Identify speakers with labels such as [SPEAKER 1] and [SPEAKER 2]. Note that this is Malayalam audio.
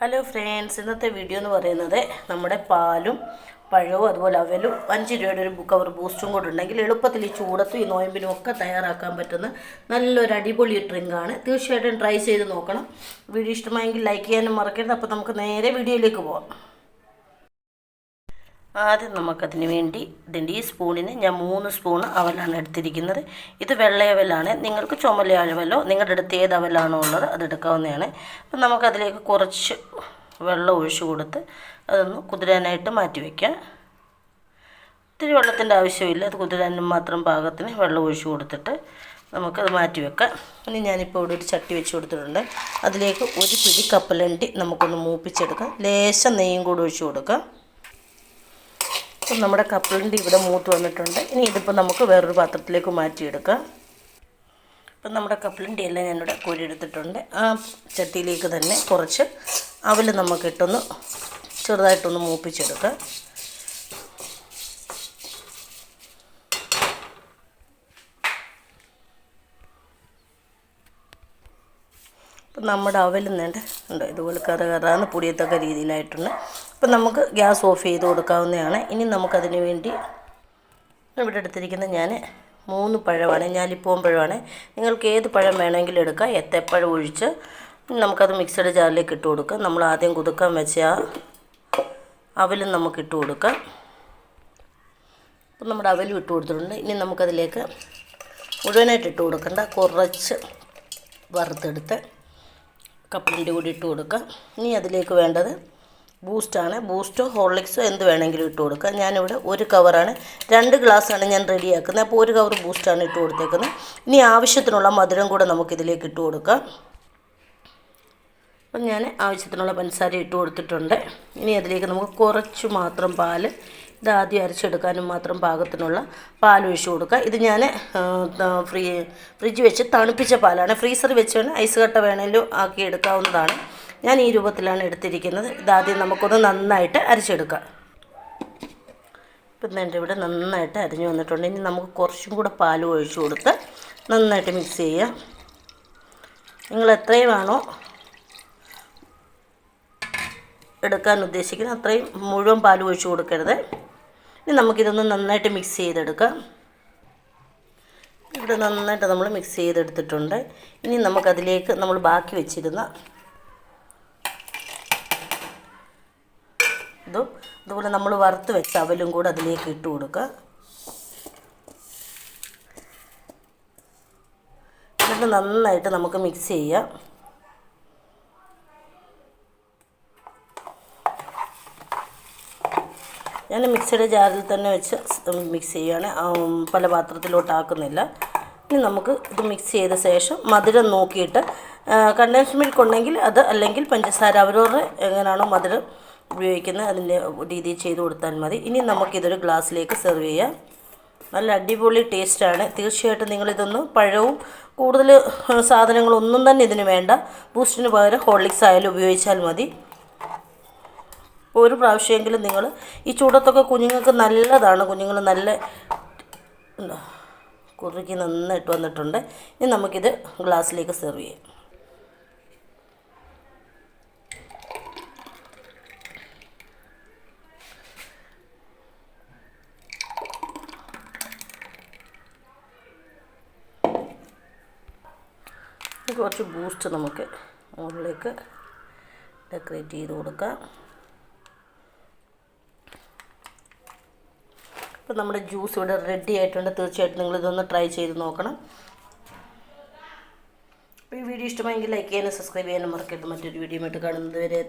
[SPEAKER 1] ഹലോ ഫ്രണ്ട്സ് ഇന്നത്തെ വീഡിയോ എന്ന് പറയുന്നത് നമ്മുടെ പാലും പഴവും അതുപോലെ അവലും അഞ്ച് രൂപയുടെ ഒരു കവർ ബൂസ്റ്റും കൂടെ ഉണ്ടെങ്കിൽ എളുപ്പത്തിൽ ഈ ചൂടത്തും ഈ നോയമ്പിനും ഒക്കെ തയ്യാറാക്കാൻ പറ്റുന്ന നല്ലൊരു അടിപൊളി ഡ്രിങ്കാണ് തീർച്ചയായിട്ടും ട്രൈ ചെയ്ത് നോക്കണം. വീഡിയോ ഇഷ്ടമായെങ്കിൽ ലൈക്ക് ചെയ്യാനും മറക്കരുത്. അപ്പോൾ നമുക്ക് നേരെ വീഡിയോയിലേക്ക് പോവാം. ആദ്യം നമുക്കതിന് വേണ്ടി ഇതിന്റെ ഈ സ്പൂണിന് ഞാൻ മൂന്ന് സ്പൂൺ അവലാണ് എടുത്തിരിക്കുന്നത്. ഇത് വെള്ളയവലാണ് നിങ്ങൾക്ക് ചുമല അവലോ നിങ്ങളുടെ അടുത്ത് ഏത് അവലാണോ ഉള്ളത് അത് എടുക്കാവുന്നതാണ്. അപ്പം നമുക്കതിലേക്ക് കുറച്ച് വെള്ളം ഒഴിച്ച് കൊടുത്ത് അതൊന്ന് കുതിരാനായിട്ട് മാറ്റി വയ്ക്കാം. ഇത്തിരി വെള്ളത്തിന്റെ ആവശ്യമില്ല. അത് കുതിരാനും മാത്രം പാകത്തിന് വെള്ളം ഒഴിച്ചു കൊടുത്തിട്ട് നമുക്കത് മാറ്റി വെക്കാം. ഇനി ഞാനിപ്പോൾ ഇവിടെ ഒരു ചട്ടി വെച്ച് കൊടുത്തിട്ടുണ്ട്. അതിലേക്ക് ഒരു പിടി കപ്പലണ്ടി നമുക്കൊന്ന് മൂപ്പിച്ചെടുക്കാം. ലേശം നെയ്യും കൂടി ഒഴിച്ചു കൊടുക്കാം. ഇപ്പം നമ്മുടെ കപ്പലിന്റെ ഇവിടെ മൂത്ത് വന്നിട്ടുണ്ട്. ഇനി ഇതിപ്പോൾ നമുക്ക് വേറൊരു പാത്രത്തിലേക്ക് മാറ്റിയെടുക്കാം. അപ്പം നമ്മുടെ കപ്പലിന്റെ എല്ലാം ഞാനിവിടെ കോരിയെടുത്തിട്ടുണ്ട്. ആ ചട്ടിയിലേക്ക് തന്നെ കുറച്ച് അവൽ നമുക്കിട്ടൊന്ന് ചെറുതായിട്ടൊന്ന് മൂപ്പിച്ചെടുക്കാം. അപ്പം നമ്മുടെ അവൽ നേണ്ട ഉണ്ട്? ഇതുപോലെ കറ കറാന്ന് പൊടിയത്തക്ക രീതിയിലായിട്ടുണ്ട്. അപ്പം നമുക്ക് ഗ്യാസ് ഓഫ് ചെയ്ത് കൊടുക്കാവുന്നതാണ്. ഇനി നമുക്കതിന് വേണ്ടി ഇവിടെ എടുത്തിരിക്കുന്ന ഞാൻ മൂന്ന് പഴമാണ് ഞാലിപ്പൂവൻ പഴമാണ്. നിങ്ങൾക്ക് ഏത് പഴം വേണമെങ്കിലും എടുക്കാം. എത്തപ്പഴം ഒഴിച്ച് നമുക്കത് മിക്സഡ് ജാറിലേക്ക് ഇട്ട് കൊടുക്കാം. നമ്മൾ ആദ്യം കുതുക്കാൻ വെച്ച ആ അവലും നമുക്ക് ഇട്ട് കൊടുക്കാം. അപ്പം നമ്മുടെ അവലും ഇട്ട് കൊടുത്തിട്ടുണ്ട്. ഇനി നമുക്കതിലേക്ക് മുഴുവനായിട്ട് ഇട്ട് കൊടുക്കണ്ട. കുറച്ച് വറുത്തെടുത്ത് കപ്പലിന്റെ കൂടി ഇട്ട് കൊടുക്കാം. ഇനി അതിലേക്ക് വേണ്ടത് ബൂസ്റ്റാണ്. ബൂസ്റ്റോ ഹോർലിക്സോ എന്ത് വേണമെങ്കിലും ഇട്ട് കൊടുക്കാം. ഞാനിവിടെ ഒരു കവറാണ്. രണ്ട് ഗ്ലാസ്സാണ് ഞാൻ റെഡിയാക്കുന്നത്. അപ്പോൾ ഒരു കവർ ബൂസ്റ്റാണ് ഇട്ട് കൊടുത്തേക്കുന്നത്. ഇനി ആവശ്യത്തിനുള്ള മധുരം കൂടെ നമുക്കിതിലേക്ക് ഇട്ട് കൊടുക്കാം. അപ്പം ഞാൻ ആവശ്യത്തിനുള്ള പഞ്ചസാര ഇട്ട് കൊടുത്തിട്ടുണ്ട്. ഇനി അതിലേക്ക് നമുക്ക് കുറച്ച് മാത്രം പാൽ ഇത് ആദ്യം അരച്ചെടുക്കാനും മാത്രം പാകത്തിനുള്ള പാൽ ഒഴിച്ച് കൊടുക്കുക ഇത് ഞാൻ ഫ്രീ ഫ്രിഡ്ജ് വെച്ച് തണുപ്പിച്ച പാലാണ്. ഫ്രീസർ വെച്ച് വേണം ഐസ് കട്ട വേണേലും ആക്കി എടുക്കാവുന്നതാണ്. ഞാൻ ഈ രൂപത്തിലാണ് എടുത്തിരിക്കുന്നത്. ഇതാദ്യം നമുക്കൊന്ന് നന്നായിട്ട് അരച്ചെടുക്കാം. ഇപ്പം എന്റെ ഇവിടെ നന്നായിട്ട് അരിഞ്ഞു വന്നിട്ടുണ്ട്. ഇനി നമുക്ക് കുറച്ചും കൂടെ പാൽ ഒഴിച്ചു കൊടുത്ത് നന്നായിട്ട് മിക്സ് ചെയ്യാം. നിങ്ങൾ എത്രയുമാണോ എടുക്കാൻ ഉദ്ദേശിക്കുന്നത് അത്രയും മുഴുവൻ പാൽ ഒഴിച്ചു കൊടുക്കരുത്. ഇനി നമുക്കിതൊന്ന് നന്നായിട്ട് മിക്സ് ചെയ്തെടുക്കാം. ഇവിടെ നന്നായിട്ട് നമ്മൾ മിക്സ് ചെയ്തെടുത്തിട്ടുണ്ട്. ഇനി നമുക്കതിലേക്ക് നമ്മൾ ബാക്കി വെച്ചിരുന്ന ഇതും അതുപോലെ നമ്മൾ വറുത്ത് വെച്ച അവലും കൂടെ അതിലേക്ക് ഇട്ട് കൊടുക്കുക. എന്നിട്ട് നന്നായിട്ട് നമുക്ക് മിക്സ് ചെയ്യാം. ഞാൻ മിക്സിയുടെ ജാറിൽ തന്നെ വെച്ച് മിക്സ് ചെയ്യുകയാണ്. പല പാത്രത്തിലോട്ടാക്കുന്നില്ല ഇനി നമുക്ക് ഇത് മിക്സ് ചെയ്ത ശേഷം മധുരം നോക്കിയിട്ട് കണ്ടൻസ് മിൽക്ക് ഉണ്ടെങ്കിൽ അത് അല്ലെങ്കിൽ പഞ്ചസാര അവരവരുടെ എങ്ങനെയാണോ മധുരം ഉപയോഗിക്കുന്നത് അതിന്റെ രീതിയിൽ ചെയ്ത് കൊടുത്താൽ മതി. ഇനി നമുക്കിതൊരു ഗ്ലാസ്സിലേക്ക് സെർവ് ചെയ്യാം. നല്ല അടിപൊളി ടേസ്റ്റാണ്. തീർച്ചയായിട്ടും നിങ്ങളിതൊന്ന് പഴവും കൂടുതൽ സാധനങ്ങളൊന്നും തന്നെ ഇതിന് വേണ്ട. ബൂസ്റ്റിന് പകരം ഹോർലിക്സ് ആയാലും ഉപയോഗിച്ചാൽ മതി. ഒരു പ്രാവശ്യമെങ്കിലും നിങ്ങൾ ഈ ചൂടത്തൊക്കെ കുഞ്ഞുങ്ങൾക്ക് നല്ലതാണ്. കുഞ്ഞുങ്ങൾ നല്ല കുറുക്കി നന്നായിട്ട് വന്നിട്ടുണ്ട്. ഇനി നമുക്കിത് ഗ്ലാസ്സിലേക്ക് സെർവ് ചെയ്യാം. കുറച്ച് ബൂസ്റ്റ് നമുക്ക് മുകളിലേക്ക് ഡെക്കറേറ്റ് ചെയ്ത് കൊടുക്കാം. അപ്പോൾ നമ്മുടെ ജ്യൂസ് ഇവിടെ റെഡി ആയിട്ടുണ്ട്. തീർച്ചയായിട്ടും നിങ്ങളിതൊന്ന് ട്രൈ ചെയ്ത് നോക്കണം. ഈ വീഡിയോ ഇഷ്ടമായെങ്കിൽ ലൈക്ക് ചെയ്യാനും സബ്സ്ക്രൈബ് ചെയ്യാനും മറക്കരുത്. മറ്റൊരു വീഡിയോ ആയിട്ട് കാണുന്നത് വരെ